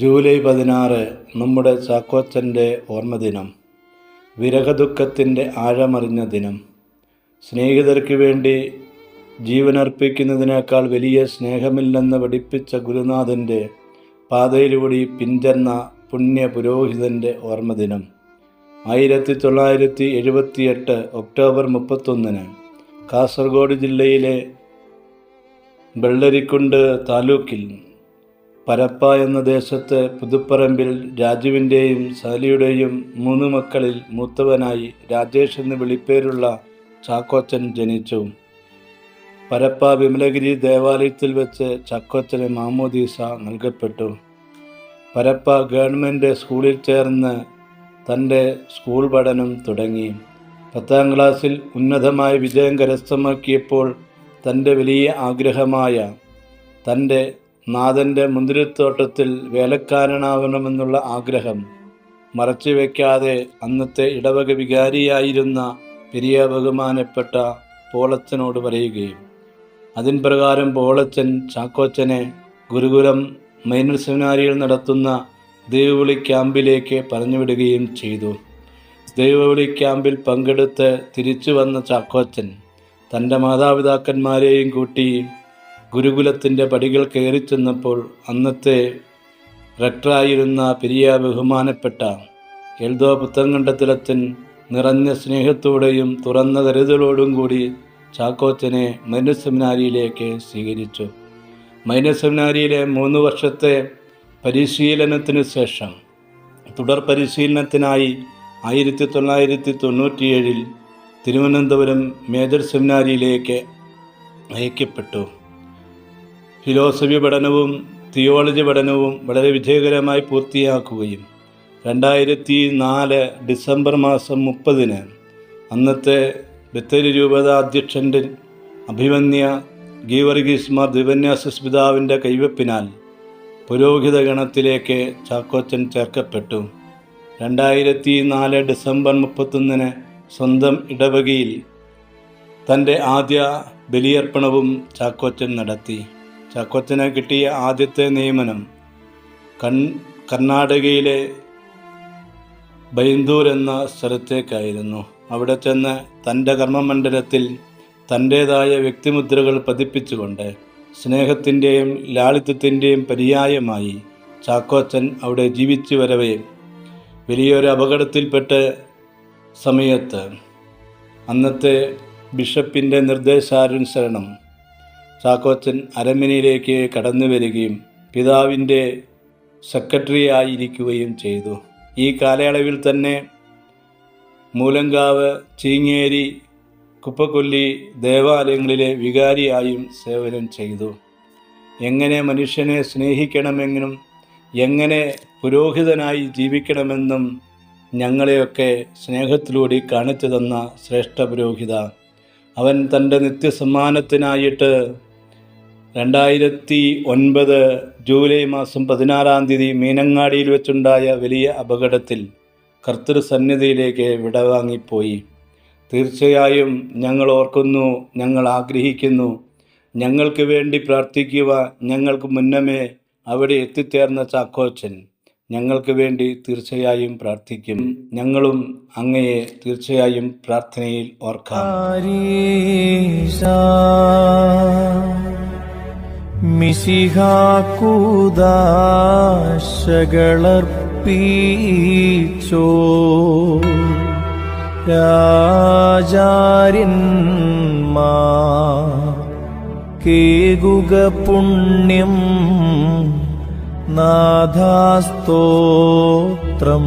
July പതിനാറ് നമ്മുടെ ചാക്കോച്ചന്റെ ഓർമ്മദിനം വിരഹദുഃഖത്തിന്റെ ആഴമറിഞ്ഞ ദിനം. സ്നേഹിതർക്ക് വേണ്ടി ജീവനർപ്പിക്കുന്നതിനേക്കാൾ വലിയ സ്നേഹമില്ലെന്ന് പഠിപ്പിച്ച ഗുരുനാഥന്റെ പാതയിലൂടെ പിഞ്ചെന്ന പുണ്യ പുരോഹിതന്റെ ഓർമ്മദിനം ആയിരത്തി തൊള്ളായിരത്തി എഴുപത്തിയെട്ട് ഒക്ടോബർ മുപ്പത്തൊന്നിന് കാസർഗോഡ് ജില്ലയിലെ വെള്ളരിക്കുണ്ട് താലൂക്കിൽ പരപ്പ എന്ന ദേശത്ത് പുതുപ്പറമ്പിൽ രാജുവിന്റെയും സാലിയുടെയും മൂന്ന് മക്കളിൽ മൂത്തവനായി രാജേഷ് എന്ന് വിളിപ്പേരുള്ള ചാക്കോച്ചൻ ജനിച്ചു. പരപ്പ വിമലഗിരി ദേവാലയത്തിൽ വെച്ച് ചാക്കോച്ചന് മാമോദീസ നൽകപ്പെട്ടു. പരപ്പ ഗവൺമെന്റ് സ്കൂളിൽ ചേർന്ന് തന്റെ സ്കൂൾ പഠനം തുടങ്ങി. പത്താം ക്ലാസ്സിൽ ഉന്നതമായ വിജയം കരസ്ഥമാക്കിയപ്പോൾ തന്റെ വലിയ ആഗ്രഹമായ തന്റെ നാഥന്റെ മുന്തിരിത്തോട്ടത്തിൽ വേലക്കാരനാവണമെന്നുള്ള ആഗ്രഹം മറച്ചു വയ്ക്കാതെ അന്നത്തെ ഇടവക വികാരിയായിരുന്ന പെരിയ ബഹുമാനപ്പെട്ട പോളച്ചനോട് പറയുകയും അതിൻ പ്രകാരം പോളച്ചൻ ചാക്കോച്ചനെ ഗുരുകുലം മൈനർ സെമിനാരിയിൽ നടത്തുന്ന ദൈവവിളി ക്യാമ്പിലേക്ക് പറഞ്ഞുവിടുകയും ചെയ്തു. ദൈവവിളി ക്യാമ്പിൽ പങ്കെടുത്ത് തിരിച്ചു വന്ന ചാക്കോച്ചൻ തന്റെ മാതാപിതാക്കന്മാരെയും കൂട്ടി ഗുരുകുലത്തിന്റെ പടികൾ കയറി ചെന്നപ്പോൾ അന്നത്തെ റക്ടറായിരുന്ന പെരിയ ബഹുമാനപ്പെട്ട എൽദോ പുത്തങ്കണ്ടത്തിലത്തിൻ നിറഞ്ഞ സ്നേഹത്തോടെയും തുറന്ന കരുതലോടും കൂടി ചാക്കോച്ചനെ മൈനസ് സെമിനാരിയിലേക്ക് സ്വീകരിച്ചു. മൈനസ് സെമിനാരിയിലെ മൂന്ന് വർഷത്തെ പരിശീലനത്തിന് ശേഷം തുടർ പരിശീലനത്തിനായി ആയിരത്തി തൊള്ളായിരത്തി തൊണ്ണൂറ്റിയേഴിൽ തിരുവനന്തപുരം മേജർ സെമിനാരിയിലേക്ക് അയക്കപ്പെട്ടു. ഫിലോസഫി പഠനവും തിയോളജി പഠനവും വളരെ വിജയകരമായി പൂർത്തിയാക്കുകയും രണ്ടായിരത്തി നാല് ഡിസംബർ മാസം മുപ്പതിന് അന്നത്തെ ബത്തേരി രൂപത അധ്യക്ഷന്റെ അഭിമന്യ ഗീവർഗീസ് മാർ ദിവന്യാസ പിതാവിന്റെ കൈവപ്പിനാൽ പുരോഹിത ഗണത്തിലേക്ക് ചാക്കോച്ചൻ ചേർക്കപ്പെട്ടു. രണ്ടായിരത്തി നാല് ഡിസംബർ മുപ്പത്തൊന്നിന് സ്വന്തം ഇടവകയിൽ തന്റെ ആദ്യ ബലിയർപ്പണവും ചാക്കോച്ചൻ നടത്തി. ചാക്കോച്ചന് കിട്ടിയ ആദ്യത്തെ നിയമനം കൺ കർണാടകയിലെ ബൈന്ദൂർ എന്ന സ്ഥലത്തേക്കായിരുന്നു. അവിടെ ചെന്ന് തന്റെ കർമ്മമണ്ഡലത്തിൽ തന്റേതായ വ്യക്തിമുദ്രകൾ പതിപ്പിച്ചുകൊണ്ട് സ്നേഹത്തിന്റെയും ലാളിത്യത്തിന്റെയും പര്യായമായി ചാക്കോച്ചൻ അവിടെ ജീവിച്ചു വരവേ വലിയൊരു അപകടത്തിൽപ്പെട്ട സമയത്ത്. അന്നത്തെ ബിഷപ്പിന്റെ നിർദ്ദേശാനുസരണം ചാക്കോച്ചൻ അരമനയിലേക്ക് കടന്നു വരികയും പിതാവിന്റെ സെക്രട്ടറി ആയിരിക്കുകയും ചെയ്തു. ഈ കാലയളവിൽ തന്നെ മൂലങ്കാവ് ചീങ്ങേരി കുപ്പക്കൊല്ലി ദേവാലയങ്ങളിലെ വികാരിയായും സേവനം ചെയ്തു. എങ്ങനെ മനുഷ്യനെ സ്നേഹിക്കണമെന്നും എങ്ങനെ പുരോഹിതനായി ജീവിക്കണമെന്നും ഞങ്ങളെയൊക്കെ സ്നേഹത്തിലൂടെ കാണിച്ചു തന്ന ശ്രേഷ്ഠ പുരോഹിത. അവൻ തന്റെ നിത്യസമ്മാനത്തിനായിട്ട് രണ്ടായിരത്തി ഒൻപത് ജൂലൈ മാസം പതിനാറാം തീയതി മീനങ്ങാടിയിൽ വെച്ചുണ്ടായ വലിയ അപകടത്തിൽ കർത്തൃസന്നിധിയിലേക്ക് വിടവാങ്ങിപ്പോയി. തീർച്ചയായും ഞങ്ങൾ ഓർക്കുന്നു ഞങ്ങൾ ആഗ്രഹിക്കുന്നു. ഞങ്ങൾക്ക് വേണ്ടി പ്രാർത്ഥിക്കുക ഞങ്ങൾക്ക് മുന്നമേ അവിടെ എത്തിച്ചേർന്ന ചാക്കോച്ചൻ ഞങ്ങൾക്ക് വേണ്ടി തീർച്ചയായും പ്രാർത്ഥിക്കും. ഞങ്ങളും അങ്ങയെ തീർച്ചയായും പ്രാർത്ഥനയിൽ ഓർക്കാം. മിശിഹാക്കൂദാശകളർപ്പീച്ചോ. രാജാര്യന്മാ കേകുക പുണ്യം നാഥാസ്തോത്രം.